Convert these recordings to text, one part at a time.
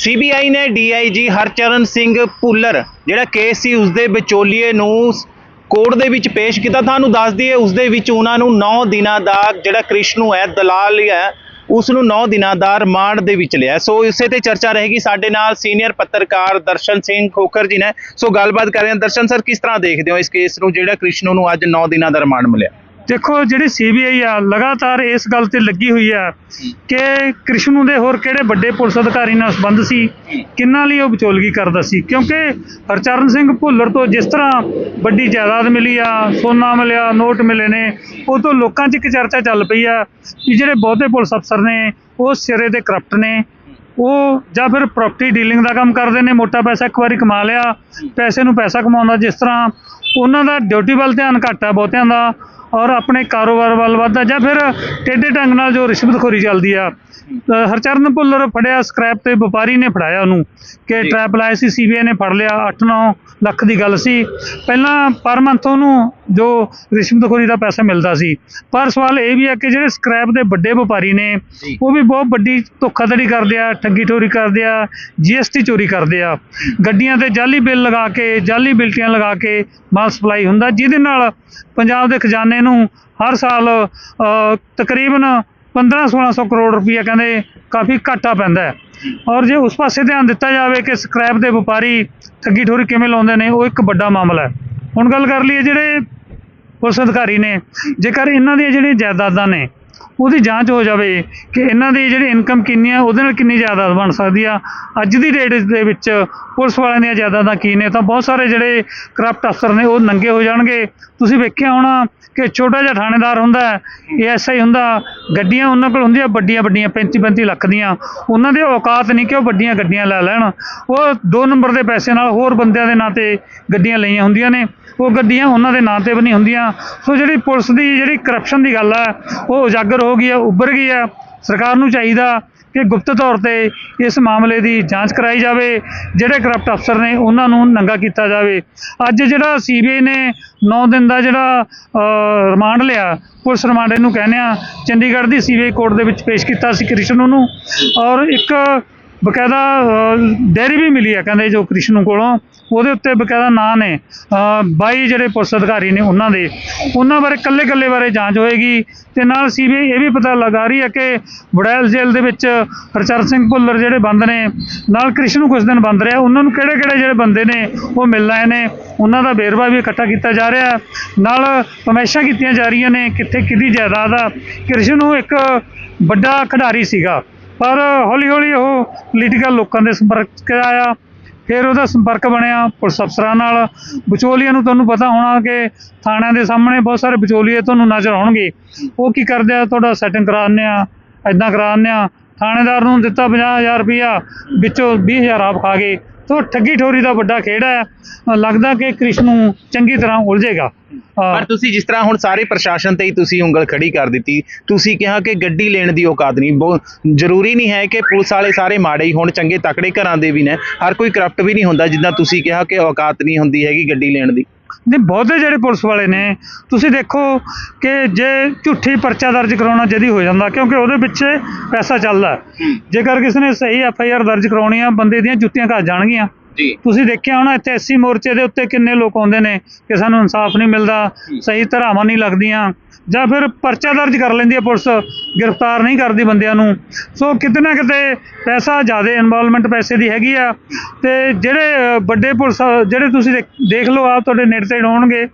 CBI ਨੇ DIG Harcharan Singh Bhullar, ਜਿਹੜਾ case ਸੀ ਉਸਦੇ ਵਿਚੋਲੀਏ ਨੂੰ ਕੋਰਟ ਦੇ ਵਿੱਚ ਪੇਸ਼ ਕੀਤਾ। ਤੁਹਾਨੂੰ ਦੱਸ ਦਈਏ ਉਸ ਦੇ ਵਿੱਚ ਉਹਨਾਂ ਨੂੰ 9 ਦਿਨਾਂ ਦਾ ਜਿਹੜਾ ਕ੍ਰਿਸ਼ਨੂ ਹੈ, ਦਲਾਲ ਹੈ ਉਸ ਨੂੰ 9 ਦਿਨਾਂ ਦਾ ਰਿਮਾਂਡ ਦੇ ਵਿੱਚ ਲਿਆ। ਸੋ ਇਸੇ ਤੇ ਚਰਚਾ ਰਹੇਗੀ। ਸਾਡੇ ਨਾਲ ਸੀਨੀਅਰ ਪੱਤਰਕਾਰ ਦਰਸ਼ਨ ਸਿੰਘ ਖੋਖਰ ਜੀ ਨੇ। ਸੋ ਗੱਲਬਾਤ ਕਰ ਰਹੇ ਹਾਂ। ਦਰਸ਼ਨ ਸਰ, ਕਿਸ ਤਰ੍ਹਾਂ ਦੇਖਦੇ ਹੋ ਇਸ ਕੇਸ ਨੂੰ, ਜਿਹੜਾ ਕ੍ਰਿਸ਼ਨੂ ਨੂੰ ਅੱਜ 9 ਦਿਨਾਂ ਦਾ ਰਿਮਾਂਡ ਮਿਲਿਆ? ਦੇਖੋ ਜਿਹੜੀ ਸੀਬੀਆਈ ਆ, ਲਗਾਤਾਰ ਇਸ ਗੱਲ ਤੇ ਲੱਗੀ ਹੋਈ ਆ ਕਿ ਕ੍ਰਿਸ਼ਨੂ ਦੇ ਹੋਰ ਕਿਹੜੇ ਵੱਡੇ ਪੁਲਿਸ ਅਧਿਕਾਰੀ ਨਾਲ ਸੰਬੰਧ ਸੀ? ਕਿੰਨਾਂ ਲਈ ਉਹ ਵਿਚੋਲਗੀ ਕਰਦਾ ਸੀ? ਕਿਉਂਕਿ ਹਰਚਰਨ ਸਿੰਘ ਭੁੱਲਰ ਤੋਂ ਜਿਸ ਤਰ੍ਹਾਂ ਵੱਡੀ ਜਾਇਦਾਦ ਮਿਲੀ ਆ, ਸੋਨਾ ਮਿਲਿਆ, ਨੋਟ ਮਿਲੇ ਨੇ, ਉਹ ਤੋਂ ਲੋਕਾਂ 'ਚ ਇੱਕ ਚਰਚਾ ਚੱਲ ਪਈ ਆ ਕਿ ਜਿਹੜੇ ਬਹੁਤੇ ਪੁਲਿਸ ਅਫਸਰ ਨੇ, ਉਹ ਸਿਰੇ ਦੇ ਕਰਪਟ ਨੇ। ਉਹ ਜਾਂ ਫਿਰ ਪ੍ਰਾਪਰਟੀ ਡੀਲਿੰਗ ਦਾ ਕੰਮ ਕਰਦੇ ਨੇ, ਮੋਟਾ ਪੈਸਾ ਇੱਕ ਵਾਰੀ ਕਮਾ ਲਿਆ, ਪੈਸੇ ਨੂੰ ਪੈਸਾ ਕਮਾਉਂਦਾ, ਜਿਸ ਤਰ੍ਹਾਂ ਉਹਨਾਂ ਦਾ ਡਿਊਟੀ ਵੱਲ ਧਿਆਨ ਘੱਟ ਆ ਬਹੁਤਿਆਂ ਦਾ ਔਰ ਆਪਣੇ ਕਾਰੋਬਾਰ ਵੱਲ ਵੱਧਦਾ ਜਾਂ ਫਿਰ ਟੇਢੇ ਢੰਗ ਨਾਲ ਜੋ ਰਿਸ਼ਵਤਖੋਰੀ ਚੱਲਦੀ ਆ ਹਰਚਰਨ ਭੁੱਲਰ ਫੜਿਆ ਸਕ੍ਰੈਪ ਤੇ ਵਪਾਰੀ ਨੇ ਫੜਾਇਆ ਉਹਨੂੰ ਕਿ। ਟ੍ਰੈਪ ਲਾਇਆ ਸੀ ਸੀਬੀਆਈ ਨੇ ਫੜ ਲਿਆ 8-9 ਲੱਖ ਦੀ ਗੱਲ ਸੀ ਪਹਿਲਾਂ ਪਰ ਮੰਥ ਉਹਨੂੰ ਜੋ ਰਿਸ਼ਵਤਖੋਰੀ ਦਾ ਪੈਸਾ ਮਿਲਦਾ ਸੀ ਪਰ ਸਵਾਲ ਇਹ ਵੀ ਹੈ ਕਿ ਜਿਹੜੇ ਸਕ੍ਰੈਪ ਦੇ ਵੱਡੇ ਵਪਾਰੀ ਨੇ। ਉਹ ਵੀ ਬਹੁਤ ਵੱਡੀ ਧੋਖਾਧੜੀ ਕਰਦੇ ਆ ਠੱਗੀ ਠੋਰੀ ਕਰਦੇ ਆ ਜੀਐਸਟੀ ਚੋਰੀ ਕਰਦੇ ਆ ਗੱਡੀਆਂ ਤੇ ਜਾਲੀ ਬਿੱਲ ਲਗਾ ਕੇ ਜਾਲੀ ਬਿਲਟੀਆਂ ਲਗਾ ਕੇ ਮਾਲ ਸਪਲਾਈ ਹੁੰਦਾ ਜਿਹਦੇ ਨਾਲ ਪੰਜਾਬ ਦੇ ਖਜ਼ਾਨੇ ਨੂੰ ਹਰ ਸਾਲ ਅ, ਤਕਰੀਬਨ 15-1600 ਕਰੋੜ ਰੁਪਈਆ ਕਹਿੰਦੇ ਕਾਫੀ ਘਾਟਾ ਪੈਂਦਾ ਹੈ। ਔਰ ਜੇ ਉਸ ਪਾਸੇ ਧਿਆਨ ਦਿੱਤਾ ਜਾਵੇ ਕਿ ਸਕ੍ਰੈਪ ਦੇ ਵਪਾਰੀ ਠੱਗੀ ਠੋਰੀ ਕਿਵੇਂ ਲਾਉਂਦੇ ਨੇ ਉਹ ਇੱਕ ਵੱਡਾ ਮਾਮਲਾ ਹੈ। ਹੁਣ ਗੱਲ ਕਰ ਲਈਏ ਜਿਹੜੇ ਪੁਲਿਸ ਅਧਿਕਾਰੀ ਨੇ ਜੇਕਰ ਇਹਨਾਂ ਦੀਆਂ ਜਿਹੜੀਆਂ ਜਾਇਦਾਦਾਂ ਨੇ ਉਹਦੀ ਜਾਂਚ ਹੋ ਜਾਵੇ ਕਿ ਇਹਨਾਂ ਦੀ ਜਿਹੜੀ ਇਨਕਮ ਕਿੰਨੀ ਆ, ਉਹਦੇ ਨਾਲ ਕਿੰਨੀ ਜਾਇਦਾਦ ਬਣ ਸਕਦੀ ਆ। ਅੱਜ ਦੀ ਡੇਟ ਦੇ ਵਿੱਚ ਪੁਲਿਸ ਵਾਲਿਆਂ ਦੀਆਂ ਜਾਇਦਾਦਾਂ ਕੀ ਨੇ, ਤਾਂ ਬਹੁਤ ਸਾਰੇ ਜਿਹੜੇ ਕਰਪਟ ਅਫਸਰ ਨੇ, ਉਹ ਨੰਗੇ ਹੋ ਜਾਣਗੇ। ਤੁਸੀਂ ਵੇਖਿਆ ਹੋਣਾ ਕਿ ਛੋਟਾ ਜਿਹਾ ਥਾਣੇਦਾਰ ਹੁੰਦਾ ਏਐਸਆਈ ਹੁੰਦਾ, ਗੱਡੀਆਂ ਉਹਨਾਂ ਕੋਲ ਹੁੰਦੀਆਂ, ਵੱਡੀਆਂ ਵੱਡੀਆਂ 35 35 ਲੱਖ ਦੀਆਂ। ਉਹਨਾਂ ਦੇ ਔਕਾਤ ਨਹੀਂ ਕਿ ਉਹ ਵੱਡੀਆਂ ਗੱਡੀਆਂ ਲੈ ਲੈਣ। ਉਹ ਦੋ ਨੰਬਰ ਦੇ ਪੈਸੇ ਨਾਲ ਹੋਰ ਬੰਦਿਆਂ ਦੇ ਨਾਂ ਤੇ ਗੱਡੀਆਂ ਲਈਆਂ ਹੁੰਦੀਆਂ ਨੇ। ਉਹ ਗੱਡੀਆਂ ਉਹਨਾਂ ਦੇ ਨਾਂ ਤੇ ਵੀ ਨਹੀਂ ਹੁੰਦੀਆਂ। ਸੋ ਜਿਹੜੀ ਪੁਲਿਸ ਦੀ ਜਿਹੜੀ ਕਰਪਸ਼ਨ ਦੀ ਗੱਲ ਹੈ ਉਹ ਉਜਾਗਰ ਹੋ ਗਈ ਹੈ ਉੱਭਰ ਗਈ ਹੈ ਸਰਕਾਰ ਨੂੰ ਚਾਹੀਦਾ ਕਿ ਗੁਪਤ ਤੌਰ ਤੇ ਇਸ ਮਾਮਲੇ ਦੀ ਜਾਂਚ ਕਰਾਈ ਜਾਵੇ, ਜਿਹੜੇ ਕਰਪਟ ਅਫਸਰ ਨੇ ਉਹਨਾਂ ਨੂੰ ਨੰਗਾ ਕੀਤਾ ਜਾਵੇ। ਅੱਜ ਜਿਹੜਾ ਸੀਬੀਆਈ ਨੇ 9 ਦਿਨ ਦਾ ਜਿਹੜਾ ਰਿਮਾਂਡ ਲਿਆ, ਪੁਲਿਸ ਰਿਮਾਂਡ ਇਹਨੂੰ ਕਹਿੰਦੇ ਆ, ਚੰਡੀਗੜ੍ਹ ਦੀ ਸੀਬੀਆਈ ਕੋਰਟ ਦੇ ਵਿੱਚ ਪੇਸ਼ ਕੀਤਾ ਸੀ ਕ੍ਰਿਸ਼ਨ ਨੂੰ। ਔਰ ਇੱਕ ਬਕਾਇਦਾ ਡੈਰੀ ਵੀ ਮਿਲੀ ਹੈ ਕਹਿੰਦੇ ਜੋ ਕ੍ਰਿਸ਼ਨ ਕੋਲੋਂ। ਉਹਦੇ ਉੱਤੇ ਬਕਾਇਦਾ ਨਾਂ ਨੇ ਅ, 22 ਜਿਹੜੇ ਪੁਲਿਸ ਅਧਿਕਾਰੀ ਨੇ ਉਹਨਾਂ ਦੇ। ਉਹਨਾਂ ਬਾਰੇ ਕੱਲੇ ਕੱਲੇ ਬਾਰੇ ਜਾਂਚ ਹੋਏਗੀ ਤੇ ਨਾਲ ਸੀਬੀਆਈ ਇਹ ਵੀ ਪਤਾ ਲਗਾ ਰਹੀ ਹੈ ਕਿ ਵੜੈਲ ਜੇਲ੍ਹ ਦੇ ਵਿੱਚ ਹਰਚਰਨ ਸਿੰਘ ਭੁੱਲਰ ਜਿਹੜੇ ਬੰਦ ਨੇ ਨਾਲ ਕ੍ਰਿਸ਼ਨ ਕੁਝ ਦਿਨ ਬੰਦ ਰਿਹਾ। ਉਹਨਾਂ ਨੂੰ ਕਿਹੜੇ ਕਿਹੜੇ ਜਿਹੜੇ ਬੰਦੇ ਨੇ ਉਹ ਮਿਲ ਰਹੇ ਨੇ। ਉਹਨਾਂ ਦਾ ਵੇਰਵਾ ਵੀ ਇਕੱਠਾ ਕੀਤਾ ਜਾ ਰਿਹਾ। ਨਾਲ ਪਮੈਸ਼ਾਂ ਕੀਤੀਆਂ ਜਾ ਰਹੀਆਂ ਨੇ ਕਿੱਥੇ ਕਿਹਦੀ ਜਾਇਦਾਦ ਆ। ਕ੍ਰਿਸ਼ਨ ਨੂੰ ਇੱਕ ਵੱਡਾ ਖਿਡਾਰੀ ਸੀਗਾ। ਪਰ ਹੌਲੀ ਹੌਲੀ ਉਹ ਪੋਲੀਟੀਕਲ ਲੋਕਾਂ ਦੇ ਸੰਪਰਕ 'ਚ ਆਇਆ। ਫਿਰ ਉਹਦਾ ਸੰਪਰਕ ਬਣਿਆ ਪੁਲਿਸ ਅਫਸਰਾਂ ਨਾਲ। ਵਿਚੋਲੀਆਂ ਨੂੰ ਤੁਹਾਨੂੰ ਪਤਾ ਹੋਣਾ ਕਿ ਥਾਣਿਆਂ ਦੇ ਸਾਹਮਣੇ ਬਹੁਤ ਸਾਰੇ ਵਿਚੋਲੀਏ ਤੁਹਾਨੂੰ ਨਜ਼ਰ ਆਉਣਗੇ। ਉਹ ਕੀ ਕਰਦੇ ਆ? ਤੁਹਾਡਾ ਸੈਟਿੰਗ ਕਰਾਉਂਦੇ ਆ ਐਦਾਂ ਕਰਾਉਂਦੇ ਆ। ਥਾਣੇਦਾਰ ਨੂੰ ਦਿੱਤਾ 50000 ਰੁਪਇਆ ਵਿੱਚੋਂ 20000 ਆਪ ਖਾ ਗਏ। ਤੋ ਠੱਗੀ ਠੋਰੀ ਦਾ ਵੱਡਾ ਖੇਡ ਹੈ। ਲੱਗਦਾ ਕਿ ਕ੍ਰਿਸ਼ਨ ਨੂੰ ਚੰਗੀ ਤਰ੍ਹਾਂ ਉਲਝੇਗਾ। ਪਰ ਤੁਸੀਂ ਜਿਸ ਤਰ੍ਹਾਂ ਹੁਣ ਸਾਰੇ ਪ੍ਰਸ਼ਾਸਨ ਤੇ ਹੀ ਤੁਸੀਂ ਉਂਗਲ ਖੜੀ ਕਰ ਦਿੱਤੀ, ਤੁਸੀਂ ਕਿਹਾ ਕਿ ਗੱਡੀ ਲੈਣ ਦੀ ਔਕਾਤ ਨਹੀਂ। ਬਹੁਤ ਜ਼ਰੂਰੀ ਨਹੀਂ ਹੈ ਕਿ ਪੁਲਿਸ ਵਾਲੇ ਸਾਰੇ ਮਾੜੇ ਹੀ ਹੋਣ, ਚੰਗੇ ਤਕੜੇ ਘਰਾਂ ਦੇ ਵੀ ਨੇ। ਹਰ ਕੋਈ ਕਰਪਟ ਵੀ ਨਹੀਂ ਹੁੰਦਾ, ਜਿੱਦਾਂ ਤੁਸੀਂ ਕਿਹਾ ਕਿ ਔਕਾਤ ਨਹੀਂ ਹੁੰਦੀ ਹੈਗੀ ਗੱਡੀ ਲੈਣ ਦੀ। ਨਹੀਂ ਬਹੁਤੇ ਜਿਹੜੇ ਪੁਲਿਸ ਵਾਲੇ ਨੇ ਤੁਸੀਂ ਦੇਖੋ ਕਿ ਜੇ ਝੂਠੀ ਪਰਚਾ ਦਰਜ ਕਰਾਉਣਾ ਜਦੀ ਹੋ ਜਾਂਦਾ ਕਿਉਂਕਿ ਉਹਦੇ ਪਿੱਛੇ ਪੈਸਾ ਚੱਲਦਾ। ਜੇਕਰ ਕਿਸੇ ਨੇ ਸਹੀ ਐਫ ਆਈ ਆਰ ਦਰਜ ਕਰਾਉਣੀ ਆ ਬੰਦੇ ਦੀਆਂ ਜੁੱਤੀਆਂ ਘਸ ਜਾਣਗੀਆਂ। ਜੀ। ਤੁਸੀਂ ਦੇਖਿਆ ਹੋਣਾ ਇੱਥੇ ਐਸਸੀ ਮੋਰਚੇ ਦੇ ਉੱਤੇ ਕਿੰਨੇ ਲੋਕ ਆਉਂਦੇ ਨੇ ਕਿ ਸਾਨੂੰ ਇਨਸਾਫ ਨਹੀਂ ਮਿਲਦਾ ਸਹੀ ਧਰਾਵਾਂ ਨਹੀਂ ਲੱਗਦੀਆਂ। ਜਾਂ ਫਿਰ ਪਰਚਾ ਦਰਜ ਕਰ ਲੈਂਦੀ ਹੈ ਪੁਲਿਸ, ਗ੍ਰਿਫਤਾਰ ਨਹੀਂ ਕਰਦੀ ਬੰਦਿਆਂ ਨੂੰ। ਸੋ ਕਿਤੇ ਨਾ ਕਿਤੇ ਪੈਸਾ ਜ਼ਿਆਦਾ ਇਨਵੋਲਵਮੈਂਟ ਪੈਸੇ ਦੀ ਹੈਗੀ ਆ। ਤੇ ਜਿਹੜੇ ਵੱਡੇ ਪੁਲਿਸ, ਜਿਹੜੇ ਤੁਸੀਂ ਦੇਖ- ਦੇਖ ਲਓ ਆ ਤੁਹਾਡੇ ਨੇੜੇ ਤੇ ਹੋਣਗੇ,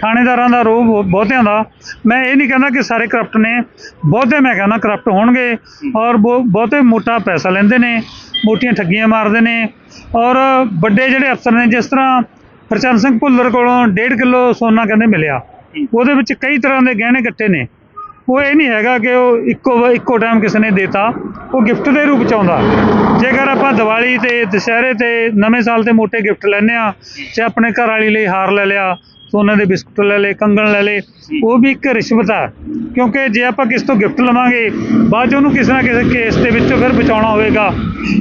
ਥਾਣੇਦਾਰਾਂ ਦਾ ਰੋਹ ਬਹੁਤਿਆਂ ਦਾ। ਮੈਂ ਇਹ ਨਹੀਂ ਕਹਿੰਦਾ ਕਿ ਸਾਰੇ ਕਰਪਟ ਨੇ, ਬਹੁਤੇ ਮੈਂ ਕਹਿੰਦਾ ਕਰਪਟ ਹੋਣਗੇ, ਔਰ ਬਹੁ- ਬਹੁਤੇ ਮੋਟਾ ਪੈਸਾ ਲੈਂਦੇ ਨੇ, ਮੋਟੀਆਂ ਠੱਗੀਆਂ ਮਾਰਦੇ ਨੇ, ਔਰ ਵੱਡੇ ਜਿਹੜੇ ਅਫਸਰ ਨੇ, ਜਿਸ ਤਰ੍ਹਾਂ ਹਰਚੰਦ ਸਿੰਘ ਭੁੱਲਰ ਕੋਲੋਂ 1.5 ਕਿਲੋ ਸੋਨਾ ਕਹਿੰਦੇ ਮਿਲਿਆ। ਉਹਦੇ ਵਿੱਚ ਕਈ ਤਰ੍ਹਾਂ ਦੇ ਗਹਿਣੇ ਕੱਟੇ ਨੇ। ਉਹ ਇਹ ਨਹੀਂ ਹੈਗਾ ਕਿ ਉਹ ਇੱਕੋ ਇੱਕੋ ਟਾਈਮ ਕਿਸੇ ਨੇ ਦੇਤਾ। ਉਹ ਗਿਫਟ ਦੇ ਰੂਪ ਚ ਆਉਂਦਾ। ਜੇਕਰ ਆਪਾਂ ਦੀਵਾਲੀ ਤੇ ਦੁਸਹਿਰੇ ਤੇ ਨਵੇਂ ਸਾਲ ਤੇ ਮੋٹے ਗਿਫਟ ਲੈਂਦੇ ਆ ਤੇ ਆਪਣੇ ਘਰ ਵਾਲੀ ਲਈ ਹਾਰ ਲੈ ਲਿਆ ਸੋਨੇ ਦੇ ਬਿਸਕੁਟ ਲੈ ਲਏ ਕੰਗਣ ਲੈ ਲਏ ਉਹ ਵੀ ਇੱਕ ਰਿਸ਼ਵਤ ਆ। ਕਿਉਂਕਿ ਜੇ ਆਪਾਂ ਕਿਸ ਤੋਂ ਗਿਫਟ ਲਵਾਂਗੇ ਬਾਅਦ 'ਚ ਉਹਨੂੰ ਕਿਸੇ ਨਾ ਕਿਸੇ ਕੇਸ ਦੇ ਵਿੱਚੋਂ ਫਿਰ ਬਚਾਉਣਾ ਹੋਵੇਗਾ।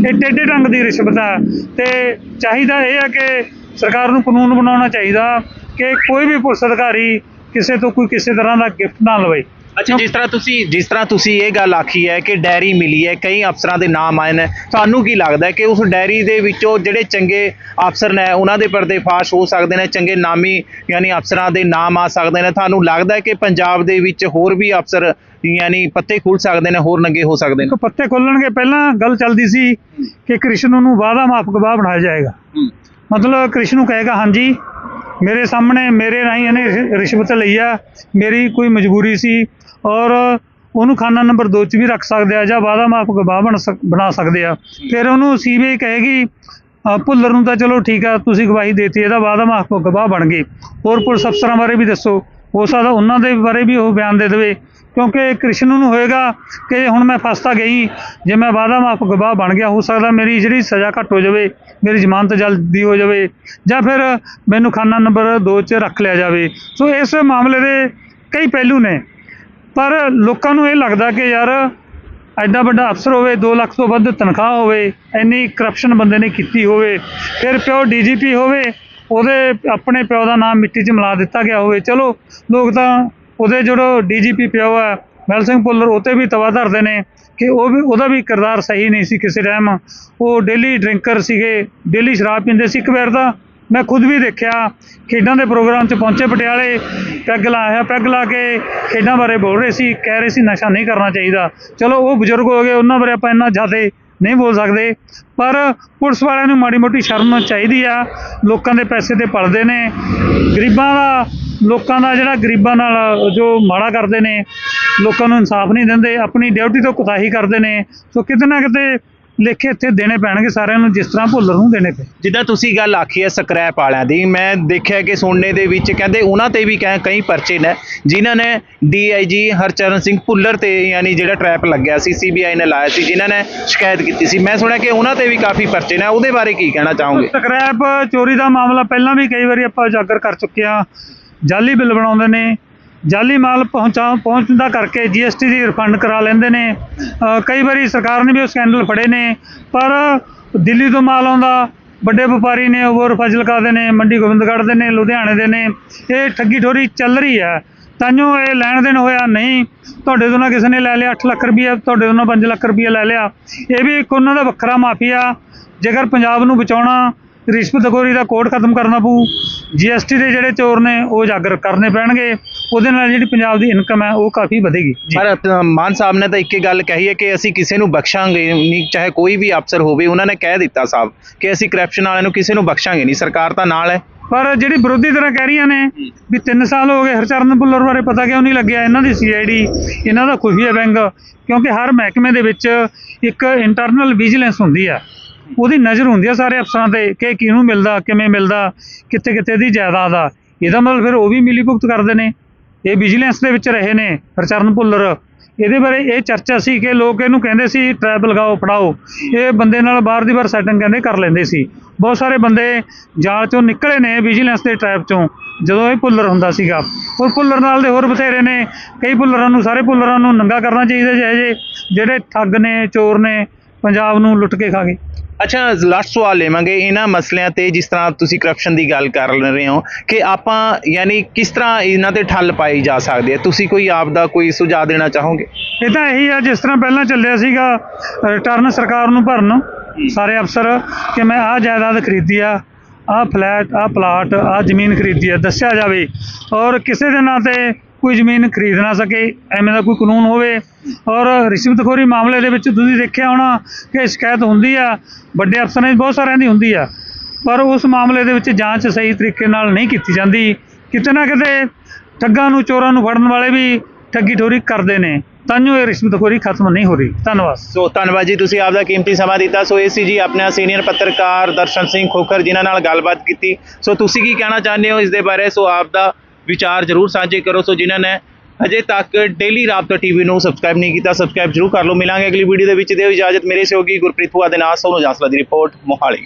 ਇਹ ਟੇਢੇ ਢੰਗ ਦੀ ਰਿਸ਼ਵਤ ਆ। ਤੇ ਚਾਹੀਦਾ ਇਹ ਆ ਕਿ ਸਰਕਾਰ ਨੂੰ ਕਾਨੂੰਨ ਬਣਾਉਣਾ ਚਾਹੀਦਾ ਕਿ ਕੋਈ ਵੀ ਪੁਲਿਸ ਅਧਿਕਾਰੀ ਕਿਸੇ ਤੋਂ ਕੋਈ ਕਿਸੇ ਤਰ੍ਹਾਂ ਦਾ ਗਿਫਟ ਨਾ ਲਵੇ। ਅੱਛਾ ਜਿਸ ਤਰ੍ਹਾਂ ਤੁਸੀਂ ਜਿਸ ਤਰ੍ਹਾਂ ਤੁਸੀਂ ਇਹ ਗੱਲ ਆਖੀ ਹੈ ਕਿ ਡੈਰੀ ਮਿਲੀ ਹੈ ਕਈ ਅਫਸਰਾਂ ਦੇ ਨਾਮ ਆਏ ਨੇ ਤੁਹਾਨੂੰ ਕੀ ਲੱਗਦਾ ਹੈ ਕਿ ਉਸ ਡੈਰੀ ਦੇ ਵਿੱਚੋਂ ਜਿਹੜੇ ਚੰਗੇ ਅਫਸਰ ਨੇ ਉਹਨਾਂ ਦੇ ਪਰਦੇਫਾਸ਼ ਹੋ ਸਕਦੇ ਨੇ ਚੰਗੇ ਨਾਮੀ ਯਾਨੀ ਅਫਸਰਾਂ ਦੇ ਨਾਮ ਆ ਸਕਦੇ ਨੇ? ਤੁਹਾਨੂੰ ਲੱਗਦਾ ਹੈ ਕਿ ਪੰਜਾਬ ਦੇ ਵਿੱਚ ਹੋਰ ਵੀ ਅਫਸਰ ਯਾਨੀ ਪੱਤੇ ਖੁੱਲ ਸਕਦੇ ਨੇ ਹੋਰ ਨੰਗੇ ਹੋ ਸਕਦੇ ਨੇ? ਪੱਤੇ ਖੋਲਣਗੇ। ਪਹਿਲਾਂ ਗੱਲ ਚੱਲਦੀ ਸੀ ਕਿ ਕ੍ਰਿਸ਼ਨ ਨੂੰ ਵਾਦਾ ਮਾਫ ਗਵਾਹ ਬਣਾਇਆ ਜਾਏਗਾ। ਮਤਲਬ ਕ੍ਰਿਸ਼ਨ ਨੂੰ ਕਹੇਗਾ ਹਾਂਜੀ ਮੇਰੇ ਸਾਹਮਣੇ ਮੇਰੇ ਰਾਹੀਂ ਇਹਨੇ ਰਿ- ਰਿਸ਼ਵਤ ਲਈ ਆ। ਮੇਰੀ ਕੋਈ ਮਜਬੂਰੀ ਸੀ ਔਰ ਉਹਨੂੰ ਖਾਨਾ ਨੰਬਰ 2 ਚ ਵੀ ਰੱਖ ਸਕਦੇ ਆ ਜਾਂ ਵਾਦਾ ਮਾਫ ਗਵਾਹ ਬਣ ਸਕ- ਬਣਾ ਸਕਦੇ ਆ। ਫਿਰ ਉਹਨੂੰ ਸੀਬੀਆਈ ਕਹੇਗੀ ਅ, ਭੁੱਲਰ ਨੂੰ ਤਾਂ ਚਲੋ ਠੀਕ ਆ ਤੁਸੀਂ ਗਵਾਹੀ ਦੇਤੀ ਇਹਦਾ ਵਾਦਾ ਮਾਫ ਗਵਾਹ ਬਣ ਗਏ। ਹੋਰ ਪੁਲਿਸ ਅਫਸਰਾਂ ਬਾਰੇ ਵੀ ਦੱਸੋ। ਹੋ ਸਕਦਾ ਉਹਨਾਂ ਦੇ ਬਾਰੇ ਵੀ ਉਹ ਬਿਆਨ ਦੇ ਦੇਵੇ। ਕਿਉਂਕਿ ਕ੍ਰਿਸ਼ਨ ਨੂੰ ਹੋਏਗਾ ਕਿ ਹੁਣ ਮੈਂ ਫਸਤਾ ਗਈ, ਜੇ ਮੈਂ ਵਾਦਾ ਮਾਫ ਗਵਾਹ ਬਣ ਗਿਆ, ਹੋ ਸਕਦਾ ਮੇਰੀ ਜਿਹੜੀ ਸਜ਼ਾ ਘੱਟ ਹੋ ਜਾਵੇ, ਮੇਰੀ ਜ਼ਮਾਨਤ ਜਲਦੀ ਹੋ ਜਾਵੇ, ਜਾਂ ਫਿਰ ਮੈਨੂੰ ਖਾਨਾ ਨੰਬਰ 2 'ਚ ਰੱਖ ਲਿਆ ਜਾਵੇ। ਸੋ ਇਸ ਮਾਮਲੇ ਦੇ ਕਈ ਪਹਿਲੂ ਨੇ, ਪਰ ਲੋਕਾਂ ਨੂੰ ਇਹ ਲੱਗਦਾ ਕਿ ਯਾਰ ਐਡਾ ਵੱਡਾ ਅਫਸਰ ਹੋਵੇ 2 ਲੱਖ ਤੋਂ ਵੱਧ ਤਨਖਾਹ ਹੋਵੇ, ਇੰਨੀ ਕਰਪਸ਼ਨ ਬੰਦੇ ਨੇ ਕੀਤੀ ਹੋਵੇ, ਫਿਰ ਪਿਓ ਡੀਜੀਪੀ ਹੋਵੇ, ਉਹਦੇ ਆਪਣੇ ਪਿਓ ਦਾ ਨਾਮ ਮਿੱਟੀ 'ਚ ਮਿਲਾ ਦਿੱਤਾ ਗਿਆ ਹੋਵੇ। ਚਲੋ, ਲੋਕ ਤਾਂ ਉਹਦੇ ਜਿਹੜਾ ਡੀਜੀਪੀ ਪਿਓ ਹੈ ਮਹਿਲ ਸਿੰਘ ਭੁੱਲਰ, ਉਹ 'ਤੇ ਵੀ ਤਵਾ ਧਰਦੇ ਨੇ ਕਿ ਉਹ ਵੀ ਉਹਦਾ ਵੀ ਕਿਰਦਾਰ ਸਹੀ ਨਹੀਂ ਸੀ ਕਿਸੇ ਟਾਈਮ ਉਹ ਡੇਲੀ ਡਰਿੰਕਰ ਸੀਗੇ ਡੇਲੀ ਸ਼ਰਾਬ ਪੀਂਦੇ ਸੀ। ਇੱਕ ਵਾਰ ਦਾ ਮੈਂ ਖੁਦ ਵੀ ਦੇਖਿਆ, ਖੇਡਾਂ ਦੇ ਪ੍ਰੋਗਰਾਮ 'ਚ ਪਹੁੰਚੇ ਪਟਿਆਲੇ, ਪੈਗ ਲਾਇਆ ਪੈਗ ਲਾ ਕੇ ਖੇਡਾਂ ਬਾਰੇ ਬੋਲ ਰਹੇ ਸੀ, ਕਹਿ ਰਹੇ ਸੀ, ਨਸ਼ਾ ਨਹੀਂ ਕਰਨਾ ਚਾਹੀਦਾ। ਚਲੋ, ਉਹ ਬਜ਼ੁਰਗ ਹੋ ਗਏ, ਉਹਨਾਂ ਬਾਰੇ ਆਪਾਂ ਇੰਨਾ ਜ਼ਿਆਦਾ ਨਹੀਂ ਬੋਲ ਸਕਦੇ। ਪਰ ਪੁਲਿਸ ਵਾਲਿਆਂ ਨੂੰ ਮਾੜੀ ਮੋਟੀ ਸ਼ਰਮ ਚਾਹੀਦੀ ਆ। ਲੋਕਾਂ ਦੇ ਪੈਸੇ ਤੇ ਪਲਦੇ ਨੇ। ਗਰੀਬਾਂ ਦਾ ਲੋਕਾਂ ਦਾ ਜਿਹੜਾ ਗਰੀਬਾਂ ਨਾਲ ਜੋ ਮਾੜਾ ਕਰਦੇ ਨੇ ਲੋਕਾਂ ਨੂੰ ਇਨਸਾਫ ਨਹੀਂ ਦਿੰਦੇ ਆਪਣੀ ਡਿਊਟੀ ਤੋਂ ਕੁਤਾਹੀ ਕਰਦੇ ਨੇ ਸੋ ਕਿਤੇ ਨਾ ਕਿਤੇ ਲੇਖੇ ਇੱਥੇ ਦੇਣੇ ਪੈਣਗੇ ਸਾਰਿਆਂ ਨੂੰ ਜਿਸ ਤਰ੍ਹਾਂ ਭੁੱਲਰ ਨੂੰ ਦੇਣੇ ਪਏ। ਜਿੱਦਾਂ ਤੁਸੀਂ ਗੱਲ ਆਖੀ ਹੈ ਸਕ੍ਰੈਪ ਵਾਲਿਆਂ ਦੀ ਮੈਂ ਦੇਖਿਆ ਕਿ ਸੁਣਨੇ ਦੇ ਵਿੱਚ ਕਹਿੰਦੇ ਉਹਨਾਂ ਤੇ ਵੀ ਕਈ ਕਈ ਪਰਚੇ ਨੇ ਜਿਨ੍ਹਾਂ ਨੇ ਡੀਆਈਜੀ ਹਰਚਰਨ ਸਿੰਘ ਭੁੱਲਰ ਤੇ ਯਾਨੀ ਜਿਹੜਾ ਟਰੈਪ ਲੱਗਿਆ ਸੀ ਸੀਬੀਆਈ ਨੇ ਲਾਇਆ ਸੀ ਜਿਨ੍ਹਾਂ ਨੇ ਸ਼ਿਕਾਇਤ ਕੀਤੀ ਸੀ। ਮੈਂ ਸੁਣਿਆ ਕਿ ਉਹਨਾਂ ਤੇ ਵੀ ਕਾਫੀ ਪਰਚੇ ਨੇ ਉਹਦੇ ਬਾਰੇ ਕੀ ਕਹਿਣਾ ਚਾਹੋਗੇ? ਸਕ੍ਰੈਪ ਚੋਰੀ ਦਾ ਮਾਮਲਾ ਪਹਿਲਾਂ ਵੀ ਕਈ ਵਾਰੀ ਆਪਾਂ ਉਜਾਗਰ ਕਰ ਚੁੱਕੇ ਹਾਂ। ਜਾਲੀ ਬਿੱਲ ਬਣਾਉਂਦੇ ਨੇ, ਜਾਲੀ ਮਾਲ ਪਹੁੰਚਾ ਪਹੁੰਚਦਾ ਕਰਕੇ ਜੀਐਸਟੀ ਦੀ ਰਿਫੰਡ ਕਰਾ ਲੈਂਦੇ ਨੇ। ਕਈ ਵਾਰੀ ਸਰਕਾਰ ਨੇ ਵੀ ਉਹ ਸਕੈਂਡਲ ਫੜੇ ਨੇ, ਪਰ ਦਿੱਲੀ ਤੋਂ ਮਾਲ ਆਉਂਦਾ, ਵੱਡੇ ਵਪਾਰੀ ਨੇ ਉਹ ਫਜ਼ਲਕਾ ਦੇ ਨੇ, ਮੰਡੀ ਗੋਬਿੰਦਗੜ੍ਹ ਦੇ ਨੇ, ਲੁਧਿਆਣੇ ਦੇ ਨੇ, ਇਹ ਠੱਗੀ ਠੋਰੀ ਚੱਲ ਰਹੀ ਹੈ। ਤਾਂਯੋ ਇਹ ਲੈਣ ਦੇਣ ਹੋਇਆ ਨਹੀਂ, ਤੁਹਾਡੇ ਤੋਂ ਨਾ ਕਿਸੇ ਨੇ ਲੈ ਲਿਆ 8 ਲੱਖ ਰੁਪਈਆ, ਤੁਹਾਡੇ ਤੋਂ ਨਾ 5 ਲੱਖ ਰੁਪਈਆ ਲੈ ਲਿਆ। ਇਹ ਵੀ ਇੱਕ ਉਹਨਾਂ ਦਾ ਵੱਖਰਾ ਮਾਫੀਆ, ਜੇਕਰ ਪੰਜਾਬ ਨੂੰ ਬਚਾਉਣਾ ਰਿਸ਼ਵਤਖੋਰੀ ਦਾ ਕੋਡ ਖਤਮ ਕਰਨਾ ਪਊ। ਜੀਐਸਟੀ ਦੇ ਜਿਹੜੇ ਚੋਰ ਨੇ ਉਹ ਉਜਾਗਰ ਕਰਨੇ ਪੈਣਗੇ। ਉਹਦੇ ਨਾਲ ਜਿਹੜੀ ਪੰਜਾਬ ਦੀ ਇਨਕਮ ਹੈ ਉਹ ਕਾਫੀ ਵਧੇਗੀ। ਪਰ ਮਾਨ ਸਾਹਿਬ ਨੇ ਤਾਂ ਇੱਕ ਹੀ ਗੱਲ ਕਹੀ ਹੈ ਕਿ ਅਸੀਂ ਕਿਸੇ ਨੂੰ ਬਖਸ਼ਾਂਗੇ ਨਹੀਂ ਚਾਹੇ ਕੋਈ ਵੀ ਅਫਸਰ ਹੋਵੇ ਉਹਨਾਂ ਨੇ ਕਹਿ ਦਿੱਤਾ ਸਾਹਿਬ ਕਿ ਅਸੀਂ ਕਰਪਸ਼ਨ ਵਾਲਿਆਂ ਨੂੰ ਕਿਸੇ ਨੂੰ ਬਖਸ਼ਾਂਗੇ ਨਹੀਂ। ਸਰਕਾਰ ਤਾਂ ਨਾਲ ਹੈ। ਪਰ ਜਿਹੜੀ ਵਿਰੋਧੀ ਤਰ੍ਹਾਂ ਕਹਿ ਰਹੀਆਂ ਨੇ ਵੀ 3 ਸਾਲ ਹੋ ਗਏ ਹਰਚਰਨ ਭੁੱਲਰ ਬਾਰੇ ਪਤਾ ਕਿਉਂ ਨਹੀਂ ਲੱਗਿਆ? ਇਹਨਾਂ ਦੀ ਸੀਆਈਡੀ ਇਹਨਾਂ ਦਾ ਖੁਫੀਆ ਵਿੰਗ ਕਿਉਂਕਿ ਹਰ ਮਹਿਕਮੇ ਦੇ ਵਿੱਚ ਇੱਕ ਇੰਟਰਨਲ ਵਿਜੀਲੈਂਸ ਹੁੰਦੀ ਆ ਉਹਦੀ ਨਜ਼ਰ ਹੁੰਦੀ ਆ ਸਾਰੇ ਅਫਸਰਾਂ ਤੇ ਕਿ ਕਿਹਨੂੰ ਮਿਲਦਾ, ਕਿਵੇਂ ਮਿਲਦਾ ਕਿੱਥੇ ਕਿੱਥੇ ਦੀ ਜਾਇਦਾਦ ਆ। ਇਹਦਾ ਮਤਲਬ ਫਿਰ ਉਹ ਵੀ ਮਿਲੀ ਭੁਗਤ ਕਰਦੇ ਨੇ। ਇਹ ਵਿਜੀਲੈਂਸ ਦੇ ਵਿੱਚ ਰਹੇ ਨੇ ਹਰਚਰਨ ਭੁੱਲਰ। ਇਹਦੇ ਬਾਰੇ ਇਹ ਚਰਚਾ ਸੀ ਕਿ ਲੋਕ ਇਹਨੂੰ ਕਹਿੰਦੇ ਸੀ, ਟਰੈਪ ਲਗਾਓ, ਫੜਾਓ। ਇਹ ਬੰਦੇ ਨਾਲ ਬਾਹਰ ਦੀ ਬਾਹਰ ਸੈਟਿੰਗ ਕਹਿੰਦੇ ਕਰ ਲੈਂਦੇ ਸੀ। ਬਹੁਤ ਸਾਰੇ ਬੰਦੇ ਜਾਲ ਚੋਂ ਨਿਕਲੇ ਨੇ ਵਿਜੀਲੈਂਸ ਦੇ ਟਰੈਪ ਚੋਂ, ਜਦੋਂ ਇਹ ਭੁੱਲਰ ਹੁੰਦਾ ਸੀਗਾ। ਉਹ ਭੁੱਲਰ ਨਾਲ ਦੇ ਹੋਰ ਬਥੇਰੇ ਨੇ। ਕਈ ਭੁੱਲਰਾਂ ਨੂੰ, ਸਾਰੇ ਭੁੱਲਰਾਂ ਨੂੰ ਨੰਗਾ ਕਰਨਾ ਚਾਹੀਦਾ ਜਿਹੇ ਜਿਹੇ, ਜਿਹੜੇ ਠੱਗ ਨੇ, ਚੋਰ ਨੇ, ਪੰਜਾਬ ਨੂੰ ਲੁੱਟ ਕੇ ਖਾ ਗਏ। ਅੱਛਾ ਲਾਸਟ ਸਵਾਲ ਲਵਾਂਗੇ ਇਹਨਾਂ ਮਸਲਿਆਂ ਤੇ ਜਿਸ ਤਰ੍ਹਾਂ ਤੁਸੀਂ ਕਰਪਸ਼ਨ ਦੀ ਗੱਲ ਕਰ ਰਹੇ ਹੋ ਕਿ ਆਪਾਂ ਯਾਨੀ ਕਿਸ ਤਰ੍ਹਾਂ ਇਹਨਾਂ ਤੇ ਠੱਲ ਪਾਈ ਜਾ ਸਕਦੀ ਹੈ? ਤੁਸੀਂ ਕੋਈ ਆਪ ਦਾ ਕੋਈ ਸੁਝਾਅ ਦੇਣਾ ਚਾਹੋਗੇ? ਇਹ ਤਾਂ ਇਹੀ ਆ ਜਿਸ ਤਰ੍ਹਾਂ ਪਹਿਲਾਂ ਚੱਲਿਆ ਸੀਗਾ ਰਿਟਰਨ ਸਰਕਾਰ ਨੂੰ ਭਰਨ ਸਾਰੇ ਅਫਸਰ ਕਿ ਮੈਂ ਆਹ ਜਾਇਦਾਦ ਖਰੀਦੀ ਆ ਆਹ ਫਲੈਟ ਆਹ ਪਲਾਟ ਆਹ ਜ਼ਮੀਨ ਖਰੀਦੀ ਆ ਦੱਸਿਆ ਜਾਵੇ। ਔਰ ਕਿਸੇ ਦੇ ਨਾਂ ਤੇ ਕੋਈ ਜ਼ਮੀਨ ਖਰੀਦ ਨਾ ਸਕੇ, ਐਵੇਂ ਦਾ ਕੋਈ ਕਾਨੂੰਨ ਹੋਵੇ। ਔਰ ਰਿਸ਼ਵਤਖੋਰੀ ਮਾਮਲੇ ਦੇ ਵਿੱਚ ਤੁਸੀਂ ਦੇਖਿਆ ਹੋਣਾ ਕਿ ਸ਼ਿਕਾਇਤ ਹੁੰਦੀ ਆ, ਵੱਡੇ ਅਫਸਰਾਂ ਦੀ ਬਹੁਤ ਸਾਰਿਆਂ ਦੀ ਹੁੰਦੀ ਆ। ਪਰ ਉਸ ਮਾਮਲੇ ਦੇ ਵਿੱਚ ਜਾਂਚ ਸਹੀ ਤਰੀਕੇ ਨਾਲ ਨਹੀਂ ਕੀਤੀ ਜਾਂਦੀ। ਕਿਤੇ ਨਾ ਕਿਤੇ ਠੱਗਾਂ ਨੂੰ, ਚੋਰਾਂ ਨੂੰ ਫੜਨ ਵਾਲੇ ਵੀ ਠੱਗੀ ਠੋਰੀ ਕਰਦੇ ਨੇ। ਤਾਂ ਜੋ ਇਹ ਰਿਸ਼ਵਤਖੋਰੀ ਖਤਮ ਨਹੀਂ ਹੋ ਰਹੀ। ਧੰਨਵਾਦ। ਸੋ ਧੰਨਵਾਦ ਜੀ, ਤੁਸੀਂ ਆਪਦਾ ਕੀਮਤੀ ਸਮਾਂ ਦਿੱਤਾ। ਸੋ ਇਹ ਸੀ ਜੀ ਆਪਣਾ ਸੀਨੀਅਰ ਪੱਤਰਕਾਰ ਦਰਸ਼ਨ ਸਿੰਘ ਖੋਖਰ, ਜਿਨ੍ਹਾਂ ਨਾਲ ਗੱਲਬਾਤ ਕੀਤੀ। ਸੋ ਤੁਸੀਂ ਕੀ ਕਹਿਣਾ ਚਾਹੁੰਦੇ ਹੋ ਇਸ ਦੇ ਬਾਰੇ? ਸੋ ਆਪ ਦਾ ਵਿਚਾਰ ਜਰੂਰ ਸਾਂਝੇ ਕਰੋ। ਸੋ ਜਿਨ੍ਹਾਂ ਨੇ ਅਜੇ ਤੱਕ ਡੇਲੀ ਰਾਬਤਾ ਟੀਵੀ ਨੂੰ ਸਬਸਕ੍ਰਾਈਬ ਨਹੀਂ ਕੀਤਾ ਸਬਸਕ੍ਰਾਈਬ ਜਰੂਰ ਕਰ ਲਓ। ਮਿਲਾਂਗੇ ਅਗਲੀ ਵੀਡੀਓ ਦੇ ਵਿੱਚ। ਦਿਓ ਇਜਾਜ਼ਤ। ਮੇਰੇ ਸਹਿਯੋਗੀ ਗੁਰਪ੍ਰੀਤ ਹੁਆ ਦੇ ਨਾਲ। ਸੋਨੂ ਜਾਂਸਲਾ ਦੀ ਰਿਪੋਰਟ ਮੋਹਾਲੀ।